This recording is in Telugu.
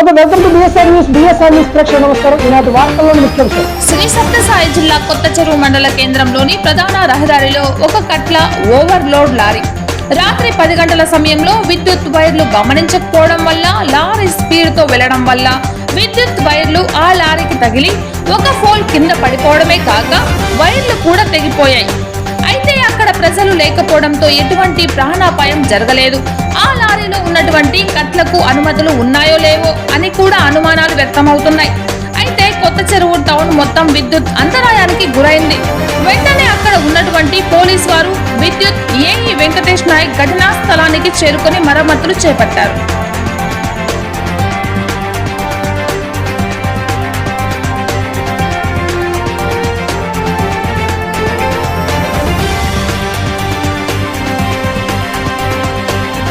ఒక welcome to BSR news BSR news నమస్కారం. ఈనాటి వార్తల్లోని శ్రీ సత్యసాయి జిల్లా కొత్త చెరువు మండల కేంద్రంలోని ప్రధాన రహదారిలో ఒక కట్ల ఓవర్లోడ్ లారీ. రాత్రి పది గంటల సమయంలో విద్యుత్ వైర్లు గమనించకపోవడం వల్ల లారీ స్పీడ్తో వెళ్ళడం వల్ల విద్యుత్ వైర్లు ఆ లారీకి తగిలి ఒక ఫోల్ కింద పడిపోవడమే కాక వైర్లు కూడా తెగిపోయాయి. అయితే అక్కడ ప్రజలు లేకపోవడంతో ఎటువంటి ప్రాణాపాయం జరగలేదు. ఆ లారీలో ఉన్నటువంటి కట్లకు అనుమతులు ఉన్నాయో లేవో అనుమానాలు వ్యక్తమవుతున్నాయి. అయితే కొత్త చెరువు టౌన్ మొత్తం విద్యుత్ అంతరాయానికి గురైంది. వెంటనే అక్కడ ఉన్నటువంటి పోలీస్ వారు విద్యుత్ ఏఈ వెంకటేష్ నాయక్ ఘటనా స్థలానికి చేరుకుని మరమ్మతులు చేపట్టారు.